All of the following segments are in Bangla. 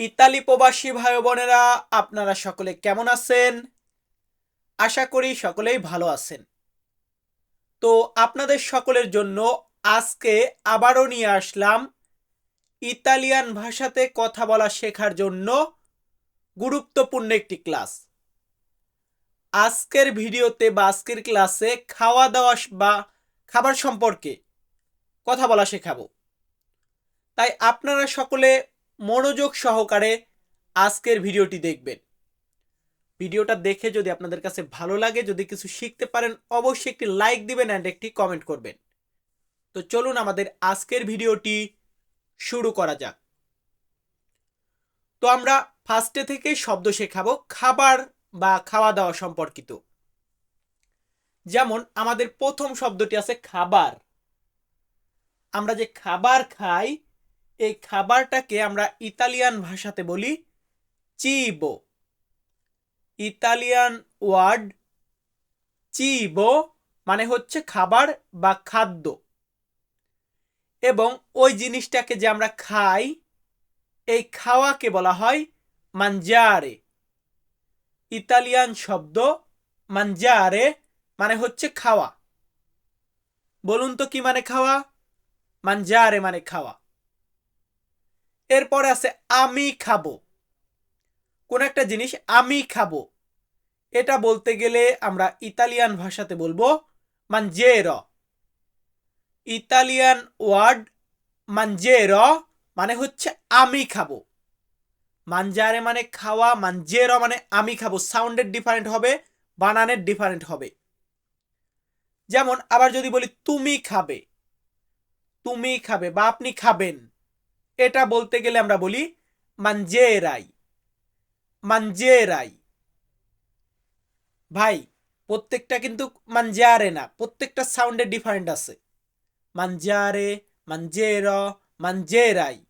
ইতালি প্রবাসী ভাই বোনেরা, আপনারা সকলে কেমন আছেন? আশা করি সকলেই ভালো আছেন। তো আপনাদের সকলের জন্য আজকে আবারও নিয়ে আসলাম ইতালিয়ান ভাষাতে কথা বলা শেখার জন্য গুরুত্বপূর্ণ একটি ক্লাস। আজকের ভিডিওতে বা আজকের ক্লাসে খাওয়া দাওয়া বা খাবার সম্পর্কে কথা বলা শেখাবো। তাই আপনারা সকলে মনোযোগ সহকারে আজকের ভিডিওটি দেখবেন। ভিডিওটা দেখে যদি আপনাদের কাছে ভালো লাগে, যদি কিছু শিখতে পারেন, অবশ্যই একটি লাইক দিবেন অ্যান্ড একটি কমেন্ট করবেন। তো চলুন আমাদের আজকের ভিডিওটি শুরু করা যাক। তো আমরা ফার্স্টে থেকে শব্দ শেখাবো, খাবার বা খাওয়া দাওয়া সম্পর্কিত। যেমন আমাদের প্রথম শব্দটি আছে খাবার। আমরা যে খাবার খাই এই খাবারটাকে আমরা ইতালিয়ান ভাষাতে বলি চিবো। ইতালিয়ান ওয়ার্ড চিবো মানে হচ্ছে খাবার বা খাদ্য। এবং ওই জিনিসটাকে যে আমরা খাই, এই খাওয়াকে বলা হয় মানজারে। ইতালিয়ান শব্দ মানজারে মানে হচ্ছে খাওয়া। বলুন তো কি মানে খাওয়া? মানজারে মানে খাওয়া। এরপরে আছে আমি খাব। কোন একটা জিনিস আমি খাব। এটা বলতে গেলে আমরা ইতালিয়ান ভাষাতে বলব মানজের ইতালিয়ান ওয়ার্ড মানজের মানে হচ্ছে আমি খাব। মানজারে মানে খাওয়া মানজের মানে আমি খাব। সাউন্ডের ডিফারেন্ট হবে, বানানের ডিফারেন্ট হবে। যেমন আবার যদি বলি তুমি খাবে তুমি খাবে বা আপনি খাবেন এটা বলতে গেলে আমরা বলি মানজেরাই মানজেরাই ভাই প্রত্যেকটা কিন্তু মানজারে না প্রত্যেকটা সাউন্ডে ডিফারেন্ট আছে। মানজারে মানজের মানজেরাই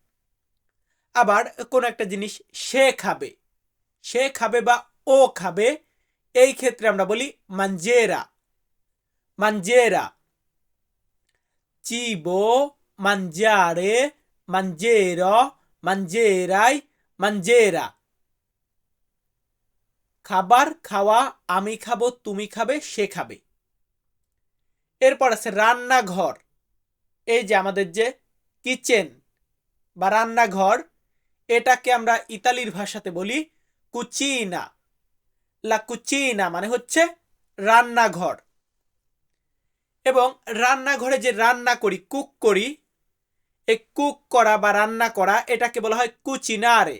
আবার কোন একটা জিনিস সে খাবে সে খাবে বা ও খাবে এই ক্ষেত্রে আমরা বলি মানজেরা মানজেরা চিবো mangiare, mangerò, mangerai, manjera. খাবার খাওয়া আমি খাব তুমি খাবে সে খাবে। এরপর আছে রান্নাঘর। এই যে আমাদের যে কিচেন বা রান্নাঘর এটাকে আমরা ইতালির ভাষাতে বলি কুচিনা লা কুচিনা মানে হচ্ছে রান্নাঘর। এবং রান্নাঘরে যে রান্না করি কুক করি এই কুক করা বা রান্না করা, এটাকে বলা হয় কুচিনারে।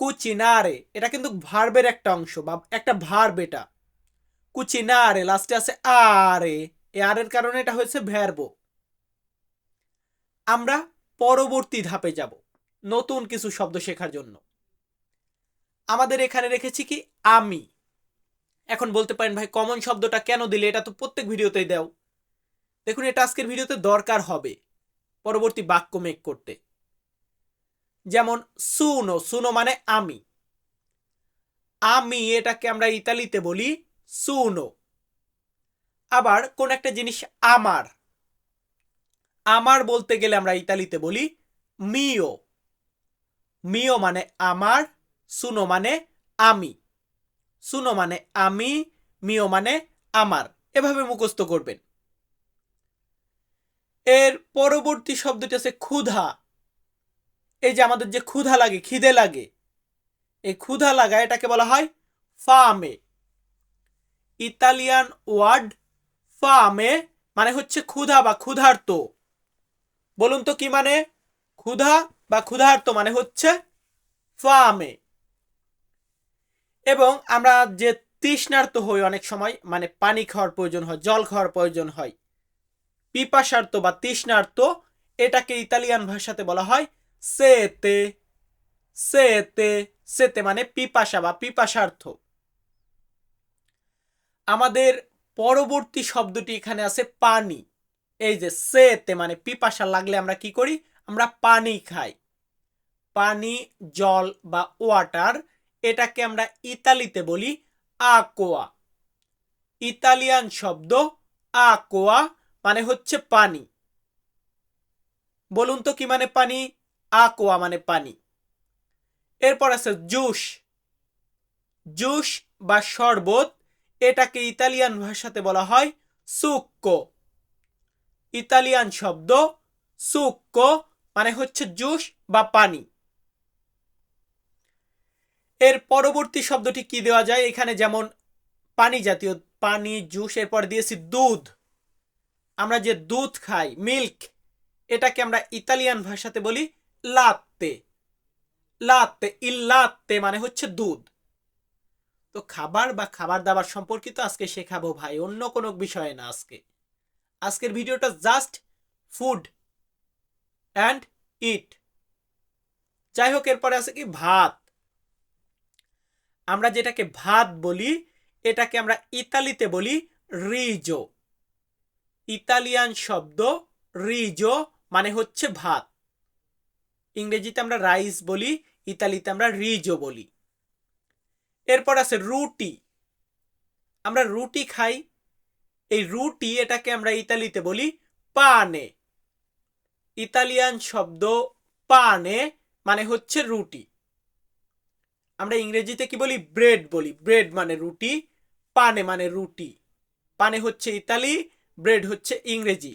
কুচিনারে, এটা কিন্তু ভার্বের একটা অংশ বা একটা ভার্ব এটা। কুচিনারে, লাস্টে আছে আরে। এ আরের কারণে এটা হয়েছে ভ্যারবো। আমরা পরবর্তী ধাপে যাব নতুন কিছু শব্দ শেখার জন্য। আমাদের এখানে রেখেছি কি আমি। এখন বলতে পারেন, ভাই কমন শব্দটা কেন দিলে? এটা তো প্রত্যেক ভিডিওতেই দাও। দেখুন, এটা আজকের ভিডিওতে দরকার হবে। পরবর্তী বাক্য মেক করতে। যেমন, সুনো সুনো মানে আমি আমি এটাকে আমরা ইতালিতে বলি, সুনো আবার কোন একটা জিনিস, আমার আমার বলতে গেলে আমরা ইতালিতে বলি মিও মিও মানে আমার সুনো মানে আমি সুনো মানে আমি মিও মানে আমার এভাবে মুখস্থ করবেন। এর পরবর্তী শব্দটি আছে ক্ষুধা। এই যে আমাদের যে ক্ষুধা লাগে, খিদে লাগে, এই ক্ষুধা লাগা, এটাকে বলা হয় ফামে। ইতালিয়ান ওয়ার্ড ফামে মানে হচ্ছে ক্ষুধা বা ক্ষুধার্ত। বলুন তো কি মানে? ক্ষুধা বা ক্ষুধার্ত মানে হচ্ছে ফামে। এবং আমরা যে তৃষ্ণার্ত হই অনেক সময় মানে পানি খাওয়ার প্রয়োজন হয়, জল খাওয়ার প্রয়োজন হয় পিপাসার্থ বা তৃষ্ণার্ত এটাকে ইতালিয়ান ভাষাতে বলা হয় সেতে। সেতে সেতে মানে পিপাসা বা পিপাসার্থ। আমাদের পরবর্তী শব্দটি এখানে আছে পানি। এই যে সেতে মানে পিপাসা লাগলে আমরা কি করি? আমরা পানি খাই। পানি, জল বা ওয়াটার, এটাকে আমরা ইতালিতে বলি আকোয়া। ইতালিয়ান শব্দ আকোয়া। মানে হচ্ছে পানি। বলুন তো কি মানে পানি? আকোয়া মানে পানি। এরপর আছে জুস। জুস বা শরবত, এটাকে ইতালিয়ান ভাষাতে বলা হয় সুক্কো ইতালিয়ান শব্দ সুক্কো মানে হচ্ছে জুস বা পানি। এর পরবর্তী শব্দটি কি দেওয়া যায়? এখানে যেমন পানি জাতীয়, পানি, জুস, এরপর দিয়েছি দুধ। আমরা যে দুধ খাই মিল্ক এটাকে আমরা ইতালিয়ান ভাষাতে বলি লাত্তে। লাত্তে, ইল্লাত্তে মানে হচ্ছে দুধ। তো খাবার বা খাবার দাবার সম্পর্কিত আজকে শেখাবো ভাই, অন্য কোনো বিষয়ে না আজকে। আজকের ভিডিওটা জাস্ট ফুড অ্যান্ড ইট যাই হোক, এরপরে আছে কি ভাত। আমরা যেটাকে ভাত বলি, এটাকে আমরা ইতালিতে বলি রিজো। ইতালিয়ান শব্দ রিজো মানে হচ্ছে ভাত। ইংরেজিতে আমরা রাইস বলি, ইতালিতে আমরা রিজো বলি। এরপর আছে রুটি। আমরা রুটি খাই। এই রুটি এটাকে আমরা ইতালিতে বলি পানে। ইতালিয়ান শব্দ পানে মানে হচ্ছে রুটি। আমরা ইংরেজিতে কি বলি? ব্রেড বলি। ব্রেড মানে রুটি, পানে মানে রুটি। পানে হচ্ছে ইতালি ব্রেড হচ্ছে ইংরেজি।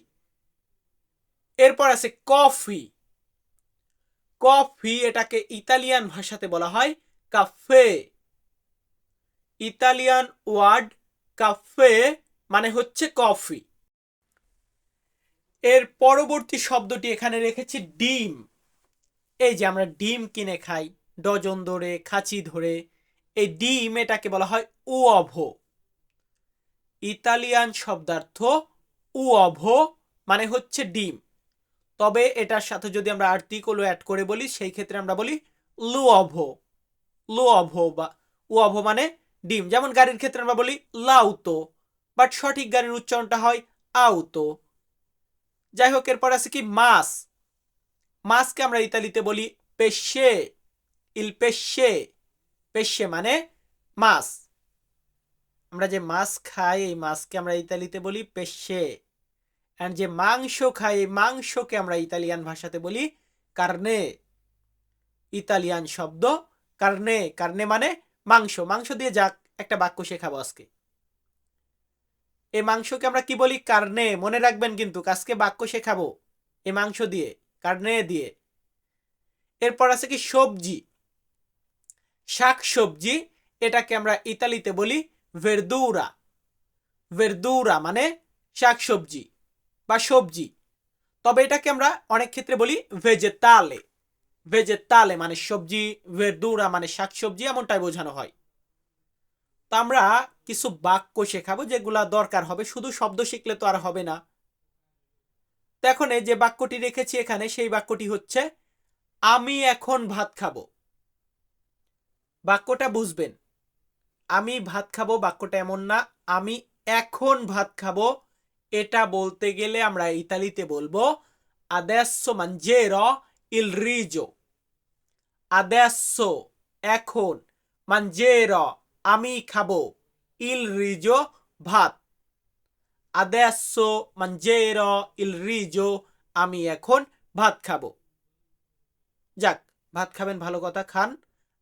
এরপর আছে কফি। কফি এটাকে ইতালিয়ান ভাষাতে বলা হয় কাফে। ইতালিয়ান ওয়ার্ড কাফে মানে হচ্ছে কফি। এর পরবর্তী শব্দটি এখানে রেখেছি ডিম। এই যে আমরা ডিম কিনে খাই, ডজন ধরে, খাঁচি ধরে, এই ডিম এটাকে বলা হয় উঅভো ইতালিয়ান শব্দার্থ উঅভো মানে হচ্ছে ডিম। তবে এটার সাথে যদি আমরা আর্টিকল অ্যাড করে বলি, সেই ক্ষেত্রে আমরা বলি লুঅভো। লুঅভো বা উঅভো মানে ডিম। যেমন গাড়ির ক্ষেত্রে আমরা বলি লাউতো বাট সঠিক গাড়ির উচ্চারণটা হয় আউতো। যাই হোক, এরপর আছে কি মাছ। মাছকে আমরা ইতালিতে বলি পেশে, ইল পেশে। পেশে মানে মাছ। আমরা যে মাছ খাই, এই মাছকে আমরা ইতালিতে বলি পেশে। অ্যান্ড যে মাংস খাই এই মাংসকে আমরা ইতালিয়ান ভাষাতে বলি কার্নে। ইতালিয়ান শব্দ কার্নে। কার্নে মানে মাংস। মাংস দিয়ে যাক একটা বাক্য শেখাবো আজকে। এই মাংসকে আমরা কি বলি? কার্নে। মনে রাখবেন কিন্তু আজকে বাক্য শেখাবো এই মাংস দিয়ে, কার্নে দিয়ে। এরপর আছে কি? সবজি। শাক সবজি, এটাকে আমরা ইতালিতে বলি ভেরদুরা ভেরদুরা মানে শাক সবজি। বা সবজি। তবে এটাকে আমরা অনেক ক্ষেত্রে বলি ভেজেতালে। ভেজেতালে মানে সবজি, ভেরদুরা মানে শাক সবজি এমনটাই বোঝানো হয়। তো আমরা কিছু বাক্য শেখাবো যেগুলা দরকার হবে, শুধু শব্দ শিখলে তো আর হবে না। তো এখন যে বাক্যটি রেখেছি এখানে, সেই বাক্যটি হচ্ছে, আমি এখন ভাত খাব। বাক্যটা বুঝবেন। আমি ভাত খাব বাক্যটা এমন না, আমি এখন ভাত খাব। এটা বলতে গেলে আমরা ইতালিতে বলব, adesso mangerò il riso. Adesso, এখন, mangerò, আমি খাব il riso ভাত। Adesso mangerò il riso, আমি এখন ভাত খাব। যাক, ভাত খাবেন ভালো কথা, খান।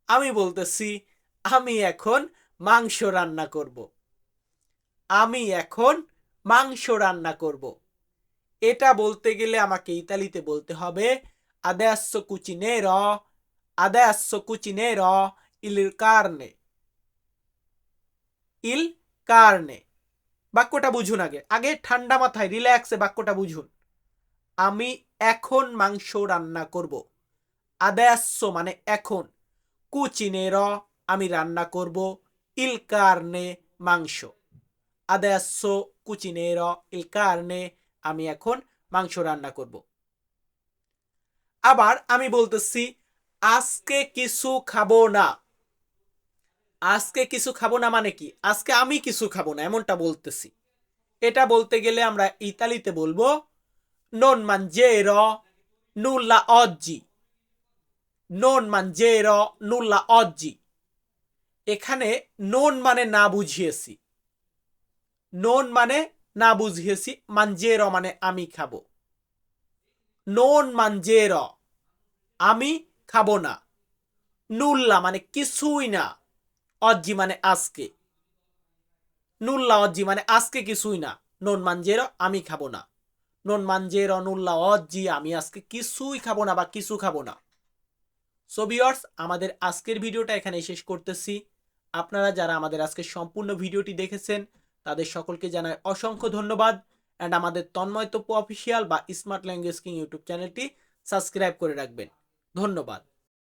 আমি বলতেছি, আমি এখন মাংস রান্না করব। আমি এখন মাংস রান্না করব। এটা বলতে গেলে আমাকে ইতালিতে বলতে হবে, adesso cucinerò adesso cucinerò il carne il carne বাক্যটা বুঝুন আগে। আগে ঠান্ডা মাথায় রিল্যাক্সে বাক্যটা বুঝুন। আমি এখন মাংস রান্না করব। Adesso মানে এখন। কুচিনে র আমি রান্না করব। ইল কার্নে মাংস। Adesso cucinerò il কারণে আমি এখন মাংস রান্না করব আবার আমি বলতেছি আজকে কিছু খাব না আজকে কিছু খাব না মানে কি আজকে আমি কিছু খাব না এমনটা বলতেছি এটা বলতে গেলে আমরা ইতালিতে বলব নন mangerò nulla oggi. Non mangerò nulla oggi. এখানে নন মানে না বুঝিয়েছি নন মানে না বুঝিয়েছি মানজের মানে আমি খাব। নন মানজের আমি খাব না। নুল্লা মানে কিছুই না অজ্জি মানে আজকে। নুল্লা অজ্জি মানে আজকে কিছুই না নন মানজের আমি খাব না। নন মানজের অনুল্লা অজ্জি আমি আজকে কিছুই খাব না বা কিছু খাব না। সো ভিউয়ার্স আমাদের আজকের ভিডিওটা এখানে শেষ করতেছি। আপনারা যারা আমাদের আজকের সম্পূর্ণ ভিডিওটি দেখেছেন তাদের সকলকে জানাই অসংখ্য ধন্যবাদ অ্যান্ড আমাদের তন্ময়তপ্য অফিসিয়াল বা স্মার্ট ল্যাঙ্গুয়েজ কিং ইউটিউব চ্যানেলটি সাবস্ক্রাইব করে রাখবেন। ধন্যবাদ।